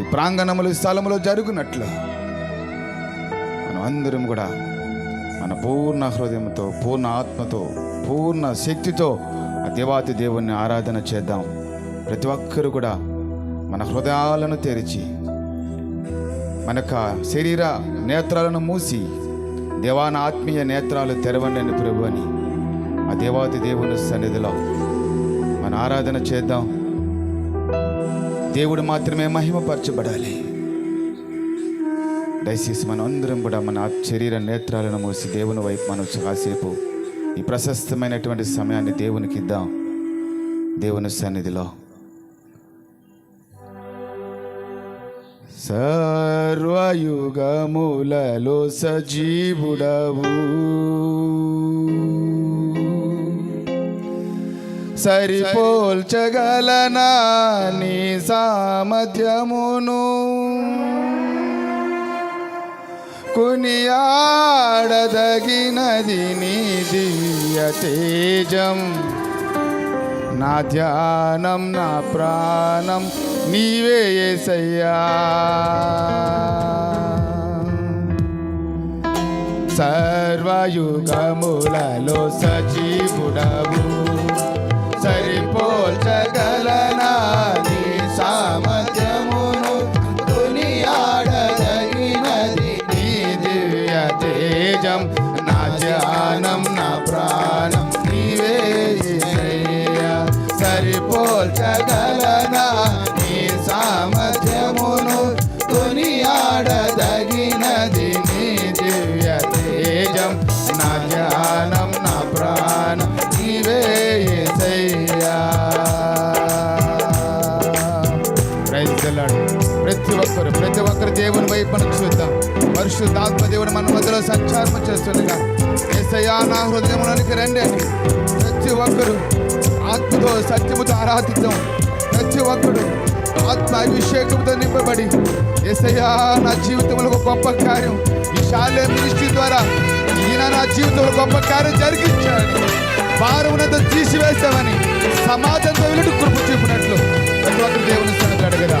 ఈ ప్రాంగణములు ఈ స్థలములో జరుగునట్లు. మనం అందరం కూడా మన పూర్ణ హృదయంతో పూర్ణ ఆత్మతో పూర్ణ శక్తితో ఆ దేవాతి దేవుణ్ణి ఆరాధన చేద్దాం. ప్రతి ఒక్కరు కూడా మన హృదయాలను తెరిచి మన యొక్క శరీర నేత్రాలను మూసి దేవాన ఆత్మీయ నేత్రాలు తెరవండి అని ప్రభు అని ఆ దేవాతి దేవుని సన్నిధిలో మన ఆరాధన చేద్దాం. దేవుడు మాత్రమే మహిమపరచబడాలి. దయచేసి మనం అందరం కూడా మన శరీర నేత్రాలను మూసి దేవుని వైపు మనం కాసేపు ఈ ప్రశస్తమైనటువంటి సమయాన్ని దేవునికి ఇద్దాం. దేవుని సన్నిధిలో. సర్వయుగములలో సజీవుడవు. సరిపోల్చగలనా నీ సామర్థ్యమును? కొనియాడదగినది నీ దివ్య తేజం. నా ధ్యానం నా ప్రాణం నీవే ఏసయ్యా. సర్వయుగములలో సజీవుడవు. సరిపోల్చగలనా నీ దేవుని వైపు దేవుని చూద్దాం. పరిశుద్ధాత్మ దేవుడు మన మధ్యలో సంచారం చేస్తుండగా ఏసయ్యా నా హృదయంలోనికి రండి ప్రతి ఒక్కరు ఆత్మతో సత్యముతో ఆరాధిద్దాం. ప్రతి ఒక్కడు ఆత్మ అభిషేకంతో నింపబడి ఏసయ్యా నా జీవితంలో ఒక గొప్ప కార్యం. ఈ శాలే మినిస్ట్రీ ద్వారా ఈయన నా జీవితంలో గొప్ప కార్యం జరిగించాడు. భారమునంత తీసివేస్తామని సమాజంతో వెళ్ళి కృప చూపినట్లు ప్రతి ఒక్కరు దేవుని స్థానం అడగదా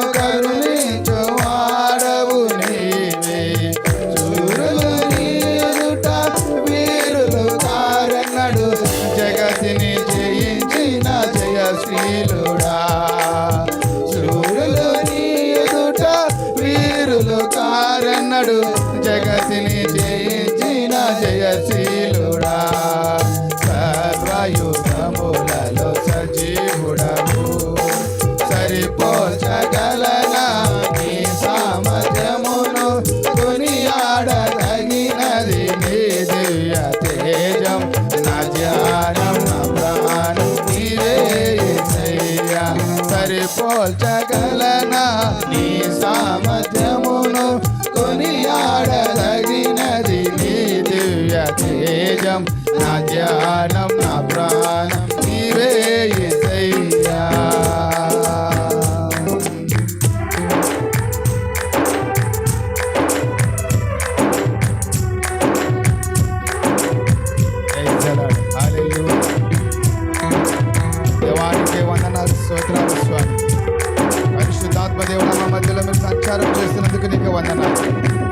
ధ్యానం నా ప్రాణం నీవే యేసయ్యా. దేవానికి వందనాలు స్తోత్రాలు స్వామి. పరిశుద్ధాత్మ దేవుడు మా మధ్యలో మీరు సంచారం చేస్తున్నందుకు నీకు వందనాలు.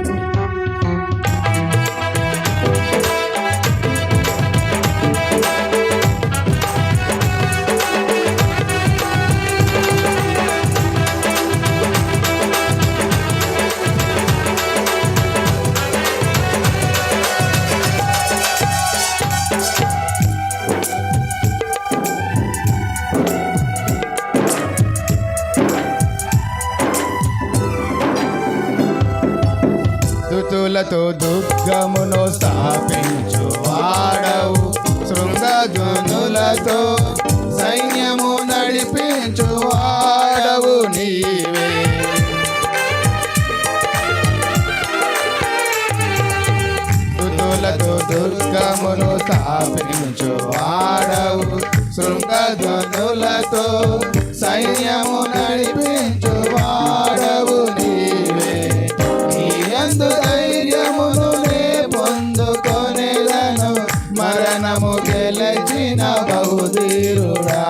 చేతులతో దుఃఖమును స్థాపించు వాడవు శృంగదునులతో సైన్యము నడిపించు వాడవు నీవే. దుతులతో దుర్గమును స్థాపించు వాడవు శృంగదునులతో సైన్యము ఇచ్చిన బహుదీరుడా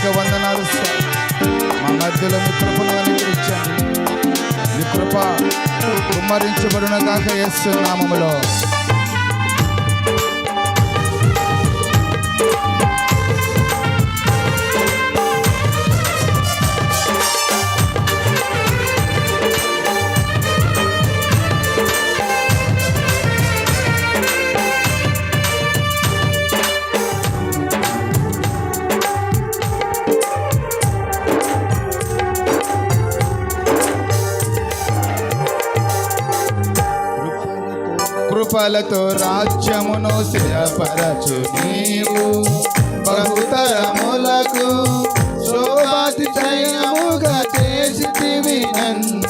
అనేక వందనాలు మా మధ్యలో మీ కృపను అనుగ్రహించండి. మీ కృప కుమ్మరించబడిన కాక ఎస్ నామములో. కృపలతో రాజ్యమును స్థిరపరచు నీవు. బహుతరములకు శోభాతి చైనముగా చేసితివి నన్ను.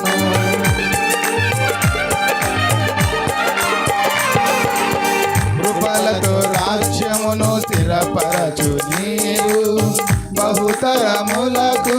కృపలతో రాజ్యమును స్థిరపరచు నీవు. బహుతరములకు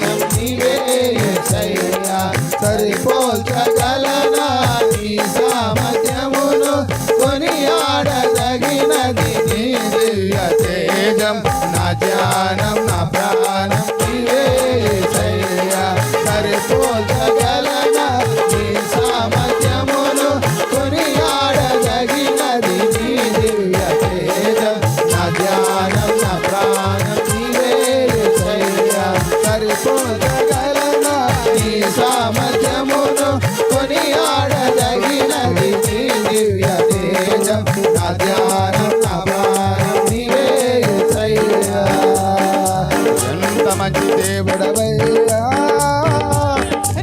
వెడవయ్యా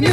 నీ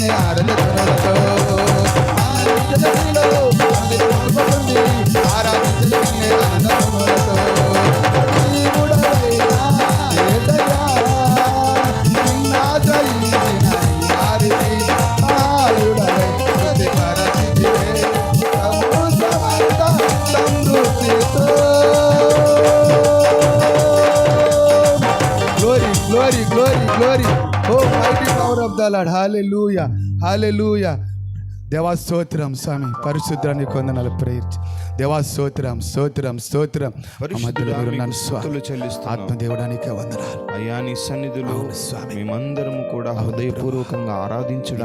Yeah, the little, little. Lord. Hallelujah hallelujah దేవా స్తోత్రం స్వామి పరిశుద్ధాన్ని కొందనాలు ప్రేయర్ దేవా స్తోత్రం స్తోత్రం. స్తోత్రం ఆత్మదేవుడానికి వందనాలు. అయ్యా నీ సన్నిధిలో స్వామి. మేమందరము కూడా హృదయపూర్వకంగా ఆరాధించడానికి